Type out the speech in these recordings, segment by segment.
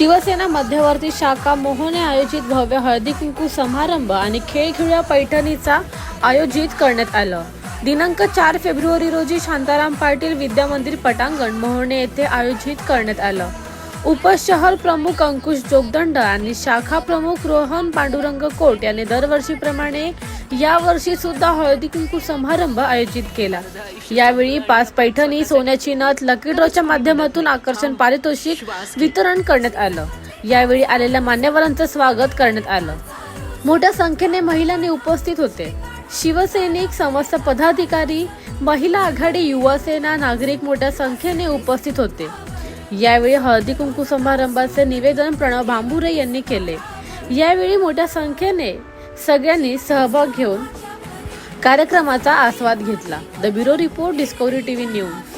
शिवसेना मध्यवर्ती शाखा मोहने आयोजित भव्य हळदी कुंकू समारंभ आणि खेळ खेळूया पैठणीचा आयोजित करण्यात आलं. दिनांक चार फेब्रुवारी रोजी शांताराम पाटील विद्यामंदिर पटांगण मोहने येथे आयोजित करण्यात आलं. उपशहर प्रमुख अंकुश जोगदंड आणि शाखा प्रमुख रोहन पांडुरंग कोट यांनी दरवर्षीप्रमाणे यावर्षी सुद्धा हळदी कुंकू समारंभ आयोजित केला. यावेळी पाच पैठणी सोन्याची नथ लकी ड्रॉच्या माध्यमातून आकर्षण पारितोषिक वितरण करण्यात आलं. यावेळी आलेल्या मान्यवरांचं स्वागत करण्यात आलं. मोठ्या संख्येने महिलांनी उपस्थित होते. शिवसैनिक समस्त पदाधिकारी महिला आघाडी युवा सेना नागरिक मोठ्या संख्येने उपस्थित होते. यावेळी हळदी कुंकू समारंभाचे निवेदन प्रणव भांबुरे यांनी केले. यावेळी मोठ्या संख्येने सगळ्यांनी सहभाग घेऊन कार्यक्रमाचा आस्वाद घेतला. The bureau report Discovery TV news.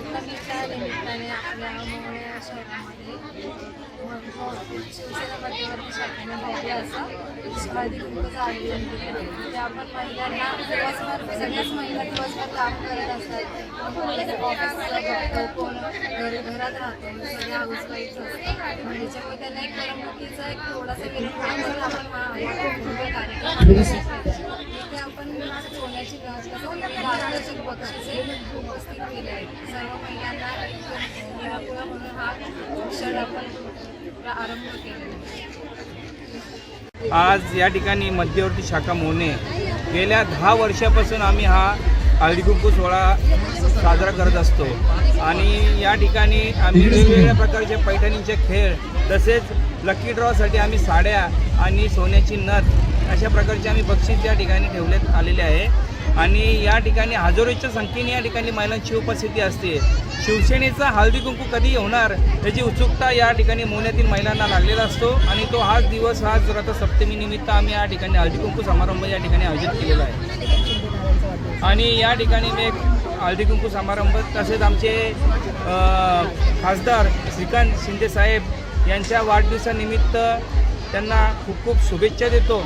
तर निमित्ताने आपल्या मोहळे शहरामध्ये शिवसेना मध्यवर्ती शाखेने भव्य असं हळदी कुंकूचं आयोजन केलं तिथे आपण महिलांना दिवसभर सगळ्याच महिला दिवसभर काम करत असतात ऑफिसला बघतो कोण घरात राहतो म्हणजे हाऊसवाईफ असतात मग त्याच्यामुळे त्यांना एक करमणुकीचा एक थोडासा विरम म्हणून आपण कार्यक्रम इथे आपण सोन्याची गरज कसं राष्ट्रचित बक्षिसे उपस्थित केले आहेत सर्व महिलांना निरापुरा म्हणून हा क्षण आपण प्रारंभ केला आज या ठिकाणी मध्यवर्ती शाखा मोने गेल्या दहा वर्षापासून आम्ही हा हळदी कुंकू सोहळा साजरा करत असतो. आणि या ठिकाणी आम्ही वेगवेगळ्या प्रकारचे पैठणींचे खेळ तसेच लकी ड्रॉसाठी आम्ही साड्या आणि सोन्याची नथ अशा प्रकारचे आम्ही बक्षीस या ठिकाणी ठेवण्यात आलेले आहे. आणि या ठिकाणी हजारोच्या संख्येने या ठिकाणी महिलांची उपस्थिती असते. शिवसेनेचा हळदी कुंकू कधी होणार याची उत्सुकता या ठिकाणी मोहण्यातील महिलांना लागलेला असतो आणि तो हाच दिवस हाच रथसप्तमी सप्तमीनिमित्त आम्ही या ठिकाणी हळदी कुंकू समारंभ या ठिकाणी आयोजित केलेला आहे. आणि या ठिकाणी मी एक हळदी कुंकू समारंभ तसेच आमचे खासदार श्रीकांत शिंदे साहेब यांच्या वाढदिवसानिमित्त त्यांना खूप खूप शुभेच्छा देतो.